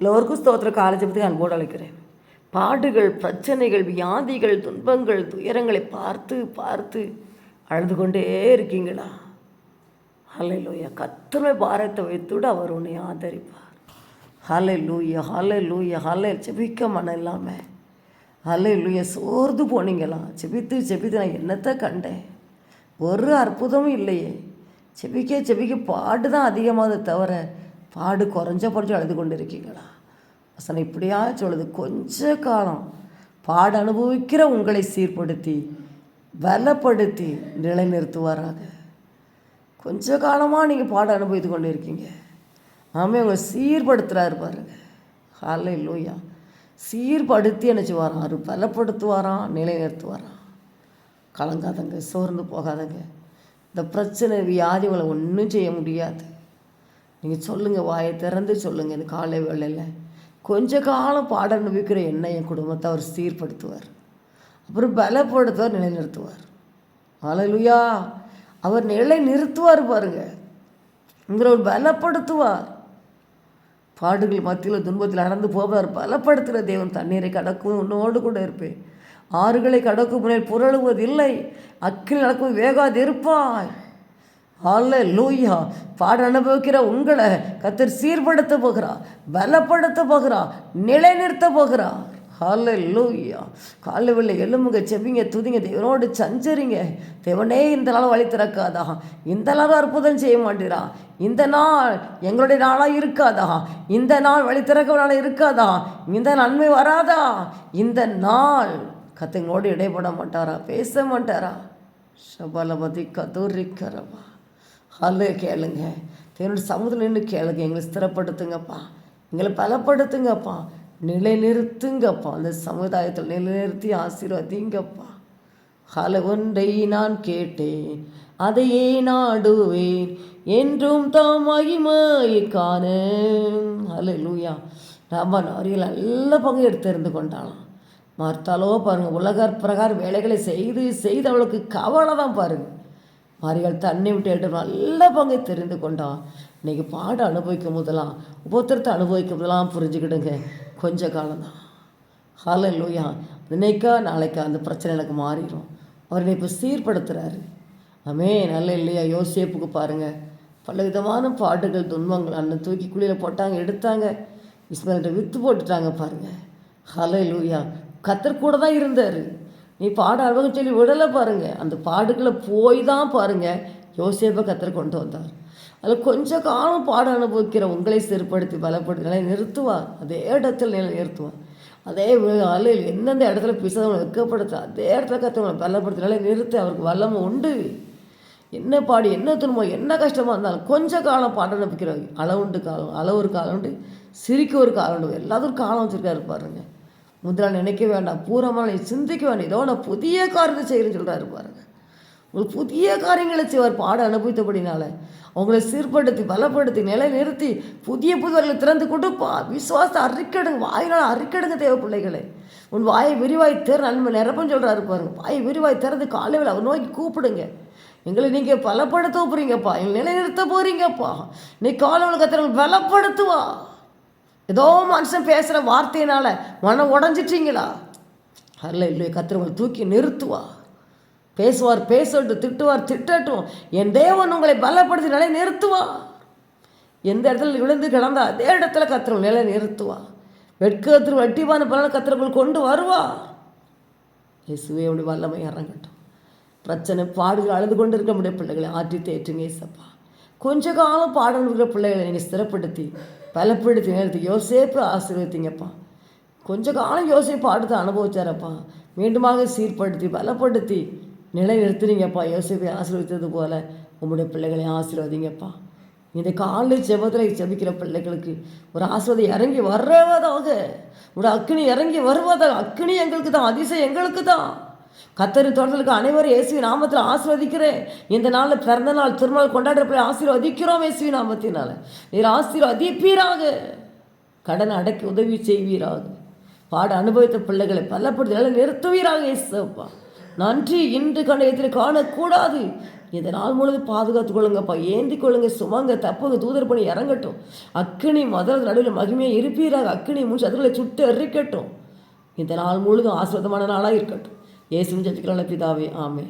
எல்லோருக்கும் ஸ்தோத்திர காலஜபத்துக்கு அன்போடு அழைக்கிறேன் பாடுகள் பிரச்சனைகள் வியாதிகள் துன்பங்கள் துயரங்களை பார்த்து பார்த்து அழுது கொண்டே இருக்கீங்களா ஹலை லூயா கத்தனை பாரத்தை வைத்துவிட அவர் உன்னை ஆதரிப்பார் ஹலை லூயா ஹலை லூயா ஹலை செபிக்க மனம் இல்லாமல் ஹலை லூயா சோர்ந்து போனீங்களா செபித்து செபித்து நான் என்னத்தை கண்டேன் ஒரு அற்புதமும் இல்லையே செபிக்க செபிக்க பாட்டு தான் அதிகமாக தவிர பாடு குறைஞ்ச குறைஞ்ச அழுது கொண்டு இருக்கீங்களா வசனம் இப்படியா சொல்லுது கொஞ்ச காலம் பாடு அனுபவிக்கிற உங்களை சீர்படுத்தி பலப்படுத்தி நிலைநிறுத்துவாராக. கொஞ்ச காலமாக நீங்கள் பாட அனுபவித்து கொண்டு இருக்கீங்க ஆமே உங்களை சீர்படுத்துகிறாரு பாருங்க. ஹாலை இல்லையா சீர்படுத்தி என்ன வரான் அவர் பலப்படுத்துவாராம் நிலைநிறுத்துவாராம் கலங்காதங்க சோர்ந்து போகாதங்க. இந்த பிரச்சனை வியாதி உங்களை ஒன்றும் செய்ய முடியாது. நீங்கள் சொல்லுங்கள் வாயை திறந்து சொல்லுங்கள் இந்த காலை வேளையில். கொஞ்ச காலம் பாட நம்பிக்கிற என்ன என் குடும்பத்தை அவர் சீர்படுத்துவார். அப்புறம் பலப்படுத்துவார் நிலைநிறுத்துவார். அலலுயா அவர் நிலை நிறுத்துவார் பாருங்க. உங்களை அவர் பலப்படுத்துவார். பாடுகள் மத்தியில் துன்பத்தில் நடந்து போவார். பலப்படுத்துகிற தேவன் தண்ணீரை கடக்கும் உன்னோடு கூட இருப்பேன். ஆறுகளை கடக்கும் முன்னே புரளுவதில்லை. அக்கில் நடக்கும் வேகாது இருப்பாய். அல்ல லூயா பாட அனுபவிக்கிற உங்களை கத்தர் சீர்படுத்த போகிறார் பலப்படுத்த போகிறார் நிலைநிறுத்த போகிறார் ஹால லூயா காலை வெள்ளை எலும்புங்க செவிங்க துதிங்க தேவனோடு சஞ்சரிங்க. தேவனே இந்த நாள் வழி திறக்காதா? இந்த நாள் அற்புதம் செய்ய மாட்டேறா இந்த நாள் எங்களுடைய நாளாக இருக்காதா? இந்த நாள் வழி திறக்க நாளாக இருக்காதா? இந்த நன்மை வராதா? இந்த நாள் கத்தங்களோடு இடைப்பட மாட்டாரா? பேச மாட்டாரா? சபலபதி கதூரிக்கிறவா ஹாலே கேளுங்க. தேவனுடைய சமூகத்தில் நின்று கேளுங்க. எங்களை ஸ்திரப்படுத்துங்கப்பா. எங்களை பலப்படுத்துங்கப்பா. நிலைநிறுத்துங்கப்பா. அந்த சமுதாயத்தில் நிலைநிறுத்தி ஆசீர்வதிங்கப்பா. ஹல ஒன்றை நான் கேட்டேன். அதையே நாடுவேன். என்றும் தாம் மகிமையை காண ஹல லூயா ராமன் அவர்கள் நல்ல பங்கு எடுத்திருந்து கொண்டாளாம். மறுத்தாலோ பாருங்கள் உலக பிரகார வேலைகளை செய்து செய்து அவளுக்கு கவலை தான் பாருங்கள் மாரிகள் தன்னை விட்டு எடுத்து நல்ல பங்கை தெரிந்து கொண்டான் இன்னைக்கு பாடம் அனுபவிக்கும் போதெல்லாம் உபத்திரத்தை அனுபவிக்கும் போதெல்லாம் புரிஞ்சுக்கிடுங்க. கொஞ்ச காலம்தான். ஹால லூயா இன்னைக்கா நாளைக்கா அந்த பிரச்சனை எனக்கு மாறிடும் அவர் இப்போ சீர்படுத்துகிறாரு அமே நல்ல இல்லையா யோசேப்புக்கு பாருங்கள் பல விதமான பாட்டுகள் துன்பங்கள் அண்ணன் தூக்கி குழியில் போட்டாங்க எடுத்தாங்க. இஸ்மாயில்கிட்ட விற்று போட்டுட்டாங்க பாருங்கள் ஹலை லூயா கத்தர் கூட தான் இருந்தார். நீ பாட அழகம் சொல்லி விடலை பாருங்கள் அந்த பாடுகளை போய் தான் பாருங்கள் யோசேப்பை கத்தர் கொண்டு வந்தார். அதில் கொஞ்ச காலம் பாட அனுபவிக்கிற உங்களை சிறுபடுத்தி பலப்படுத்தினாலே நிறுத்துவார் அதே இடத்துல நிலை நிறுத்துவார் அதே அலையில் எந்தெந்த இடத்துல பிசதவங்களை வெக்கப்படுத்த அதே இடத்துல கத்தவங்களை பலப்படுத்தினாலே நிறுத்து நிறுத்த. அவருக்கு வல்லமை உண்டு. என்ன பாடு என்ன துன்பம் என்ன கஷ்டமாக இருந்தாலும் கொஞ்ச காலம் பாட அனுப்பிக்கிறாங்க அளவுண்டு காலம் அளவு ஒரு காலம் உண்டு சிரிக்க ஒரு காலம் உண்டு. எல்லாத்துக்கும் காலம் வச்சுருக்காரு பாருங்கள் முதல்ல நினைக்க வேண்டாம் பூரமான சிந்திக்க வேண்டாம். ஏதோ நான் புதிய காரியத்தை செய்கிறேன்னு சொல்கிறாரு பாருங்க. உங்களுக்கு புதிய காரியங்களை செய்வார். பாட அனுபவித்தபடினால அவங்களை சீர்படுத்தி பலப்படுத்தி நிலை நிறுத்தி புதிய புதுவர்களை திறந்து கொடுப்பா விசுவாசத்தை அரிக்கடுங்க வாயினால் அரிக்கடுங்க தேவ பிள்ளைகளே. உன் வாயை விரிவாய் திற நன்மை நிரப்பம் சொல்கிறாரு பாருங்க. வாயை விரிவாய் திறந்து காலையில் அவர் நோக்கி கூப்பிடுங்க. எங்களை நீங்கள் பலப்படுத்த போகிறீங்கப்பா எங்களை நிலைநிறுத்த போகிறீங்கப்பா நீ காலவளை பலப்படுத்துவா. ஏதோ மனுஷன் பேசுகிற வார்த்தையினால் மனம் உடஞ்சிட்டீங்களா? அல்ல இல்லையே கத்திரவங்களை தூக்கி நிறுத்துவா. பேசுவார் பேசட்டும் திட்டுவார் திட்டட்டும். என் தேவன் உங்களை பலப்படுத்தி நிலை நிறுத்துவா. எந்த இடத்துல விழுந்து கிடந்தா அதே இடத்துல கத்திரவங்க நிலை நிறுத்துவா. வெட்கத்திற்கு வட்டிவான பலன் கத்திரவங்கள் கொண்டு வருவா. இயேசுவே அப்படி வல்லமை இறங்கட்டும். பிரச்சனை பாடுகள் அழுது கொண்டு இருக்க முடிய பிள்ளைகளை ஆற்றி தேற்றுங்க இயேசப்பா. கொஞ்ச காலம் பாடல் இருக்கிற பிள்ளைகளை நீங்கள் ஸ்திரப்படுத்தி பலப்படுத்தி நிறுத்தி யோசேப்பு ஆசீர்வதிங்கப்பா கொஞ்ச காலம் யோசிப்பு பாடத்தை அனுபவிச்சாரப்பா. மீண்டுமாக சீர்படுத்தி பலப்படுத்தி நிலை நிறுத்துறீங்கப்பா யோசிப்பை ஆசீர்வதித்தது போல உங்களுடைய பிள்ளைகளை ஆசீர்வதிங்கப்பா. இந்த காலை செபத்தில் செபிக்கிற பிள்ளைகளுக்கு ஒரு ஆசிர்வாதம் இறங்கி வர்றவதாக ஒரு அக்னி இறங்கி வருவதாக அக்னி எங்களுக்கு தான் அதிசயம் எங்களுக்கு தான் கத்தரி தொடர்களுக்கு அனைவரும் இயேசுவி நாமத்தில் ஆசீர்வதிக்கிறேன். இந்த நாளில் பிறந்த நாள் திருநாள் கொண்டாடுற பிள்ளை ஆசீர்வதிக்கிறோம் இயேசுவி நாமத்தினால. நீர் ஆசீர்வதிப்பீராக. கடன் அடக்கி உதவி செய்வீராக. பாட அனுபவித்த பிள்ளைகளை பலப்படுத்தி நிறுத்துவீராக இயேசுப்பா. நன்றி இன்று கண்டயத்தில் காணக்கூடாது. இந்த நாள் முழுது பாதுகாத்து கொள்ளுங்கப்பா. ஏந்தி கொள்ளுங்க சுமங்க தப்புங்க தூதர் பண்ணி இறங்கட்டும். அக்கினி மதர் நடுவில் மகிமையாக இருப்பீராக. அக்கினி முடிச்சு அதில் சுட்டு எரிக்கட்டும் இந்த நாள் முழுதும் ஆஸ்வதமான நாளாக இருக்கட்டும். இயேசுவின் ஜெபிக்கிறோம் பிதாவே ஆமே